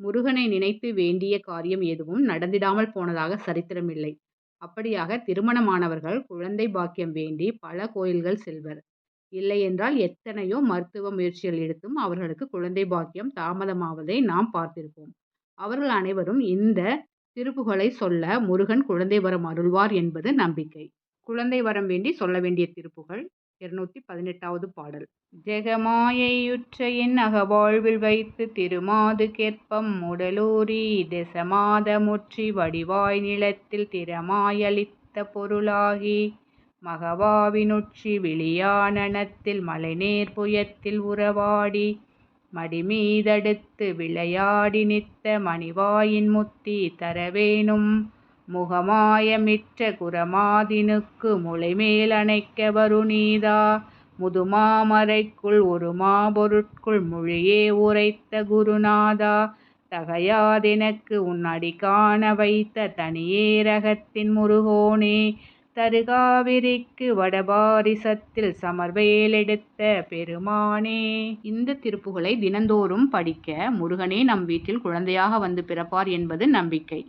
முருகனை நினைத்து வேண்டிய காரியம் எதுவும் நடந்திடாமல் போனதாக சரித்திரமில்லை. அப்படியாக திருமணமானவர்கள் குழந்தை பாக்கியம் வேண்டி பல கோயில்கள் செல்வர். இல்லையென்றால் எத்தனையோ மருத்துவ முயற்சிகள் எடுத்தும் அவர்களுக்கு குழந்தை பாக்கியம் தாமதமாவதை நாம் பார்த்திருப்போம். அவர்கள் அனைவரும் இந்த திருப்புகளை சொல்ல முருகன் குழந்தை வரம் அருள்வார் என்பது நம்பிக்கை. குழந்தை வரம் வேண்டி சொல்ல வேண்டிய திருப்புகள் இருநூத்தி பதினெட்டாவது பாடல். ஜெகமாயையுற்ற என் அகவாழ்வில் வைத்து திருமாது கேற்பம் உடலூரி தெசமாத முற்றி வடிவாய் நிலத்தில் திறமாயளித்த பொருளாகி மகவாவினுற்றி விழியானனத்தில் மலைநேர் புயத்தில் உறவாடி மடிமீதடுத்து விளையாடி நித்த மணிவாயின் முத்தி தரவேணும் முகமாயமிற்ற குரமாதினுக்கு முளைமேல் அணைக்க வருநீதா முதுமாமரைக்குள் ஒரு மாபொருட்குள் மொழியே உரைத்த குருநாதா தகையாதெனக்கு உன் அடி காண வைத்த தனியே ரகத்தின் முருகோனே தருகாவிரிக்கு வடபாரிசத்தில் சமர்வேலெடுத்த பெருமானே. இந்த திருப்புகளை தினந்தோறும் படிக்க முருகனே நம் வீட்டில் குழந்தையாக வந்து பிறப்பார் என்பது நம்பிக்கை.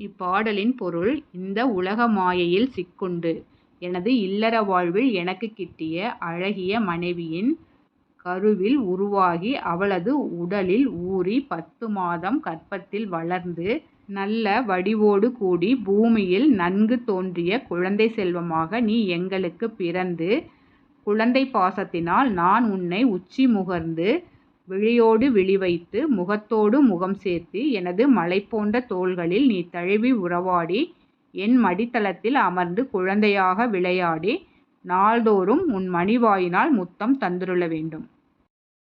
இப்பாடலின் பொருள் இந்த உலக மாயையில் சிக்குண்டு. எனது இல்லற வாழ்வில் எனக்கு கிட்டிய அழகிய மனைவியின் கருவில் உருவாகி அவளது உடலில் ஊறி பத்து மாதம் கர்ப்பத்தில் வளர்ந்து நல்ல வடிவோடு கூடி பூமியில் நன்கு தோன்றிய குழந்தை செல்வமாக நீ எங்களுக்கு பிறந்து குழந்தை பாசத்தினால் நான் உன்னை உச்சி முகர்ந்து விழியோடு விழி வைத்து முகத்தோடு முகம் சேர்த்து எனது மலை போன்ற தோள்களில் நீ தழுவி உறவாடி என் மடித்தளத்தில் அமர்ந்து குழந்தையாக விளையாடி நாள்தோறும் உன் மணிவாயினால் முத்தம் தந்துருள வேண்டும்.